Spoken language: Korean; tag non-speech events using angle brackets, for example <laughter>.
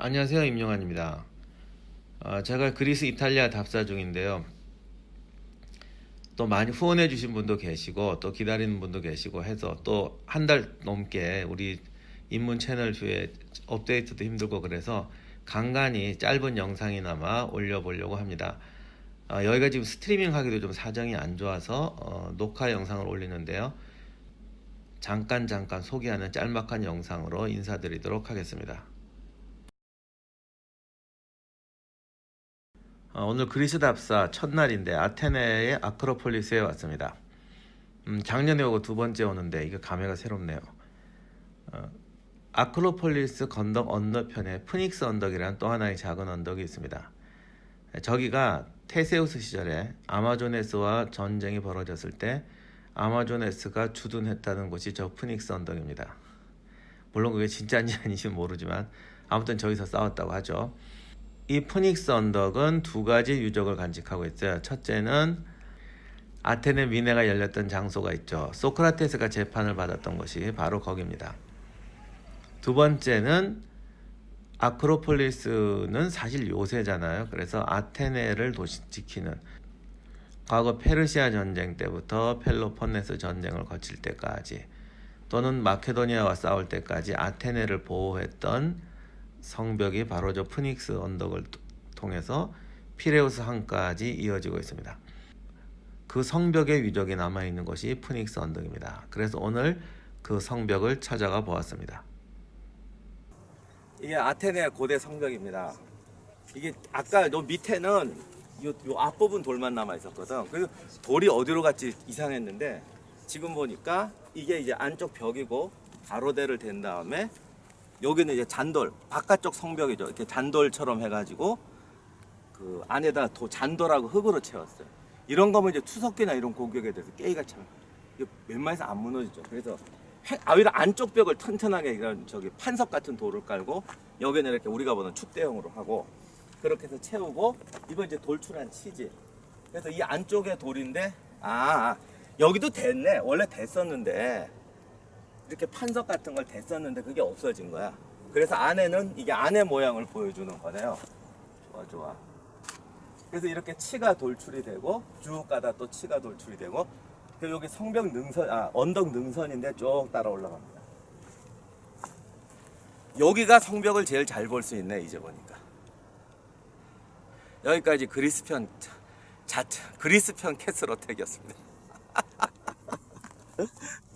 안녕하세요 임용환입니다. 어, 제가 그리스 이탈리아 답사 중인데요. 또 많이 후원해 주신 분도 계시고 또 기다리는 분도 계시고 해서 또 한 달 넘게 우리 입문 채널 뷰에 업데이트도 힘들고 그래서 간간히 짧은 영상이나마 올려보려고 합니다. 어, 여기가 지금 스트리밍 하기도 좀 사정이 안 좋아서 어, 녹화 영상을 올리는데요. 잠깐 잠깐 소개하는 짤막한 영상으로 인사드리도록 하겠습니다. 오늘 그리스 답사 첫날인데 아테네의 아크로폴리스에 왔습니다. 음, 작년에 오고 두 번째 오는데 이게 감회가 새롭네요. 어, 아크로폴리스 건덕 언덕편에 푸닉스 언덕이라는 또 하나의 작은 언덕이 있습니다. 저기가 테세우스 시절에 아마조네스와 전쟁이 벌어졌을 때 아마조네스가 주둔했다는 곳이 저 푸닉스 언덕입니다. 물론 그게 진짜인지 아닌지 모르지만 아무튼 저기서 싸웠다고 하죠. 이 푸닉스 언덕은 두 가지 유적을 간직하고 있어요. 첫째는 아테네 미네가 열렸던 장소가 있죠. 소크라테스가 재판을 받았던 곳이 바로 거기입니다. 두 번째는 아크로폴리스는 사실 요새잖아요. 그래서 아테네를 도시 지키는 과거 페르시아 전쟁 때부터 펠로폰네스 전쟁을 거칠 때까지 또는 마케도니아와 싸울 때까지 아테네를 보호했던 성벽이 바로 저 푸닉스 언덕을 통해서 피레우스 항까지 이어지고 있습니다. 그 성벽의 위적이 남아 있는 것이 푸닉스 언덕입니다. 그래서 오늘 그 성벽을 찾아가 보았습니다. 이게 아테네 고대 성벽입니다. 이게 아까 요 밑에는 요, 요 앞부분 돌만 남아 있었거든. 그래서 돌이 어디로 갔지 이상했는데 지금 보니까 이게 이제 안쪽 벽이고 가로대를 댄 다음에 여기는 이제 잔돌 바깥쪽 성벽이죠. 이렇게 잔돌처럼 해가지고 그 안에다 도 잔돌하고 흙으로 채웠어요. 이런 거면 이제 투석기나 이런 고격에 대해서 깨기가 참 웬만해서 안 무너지죠. 그래서 해- 아위로 안쪽 벽을 튼튼하게 이런 저기 판석 같은 돌을 깔고 여기는 이렇게 우리가 보는 축대형으로 하고 그렇게 해서 채우고 이거 이제 돌출한 치지. 그래서 이 안쪽에 돌인데 아, 아 여기도 됐네. 원래 됐었는데 이렇게 판석 같은 걸 댔었는데 그게 없어진 거야. 그래서 안에는 이게 안의 모양을 보여주는 거네요. 좋아 좋아. 그래서 이렇게 치가 돌출이 되고 쭉 가다 또 치가 돌출이 되고 그 여기 성벽 능선 아 언덕 능선인데 쭉 따라 올라갑니다. 여기가 성벽을 제일 잘 볼 수 있네 이제 보니까. 여기까지 그리스 편 자, 그리스 편 캐슬 어택이었습니다. <laughs>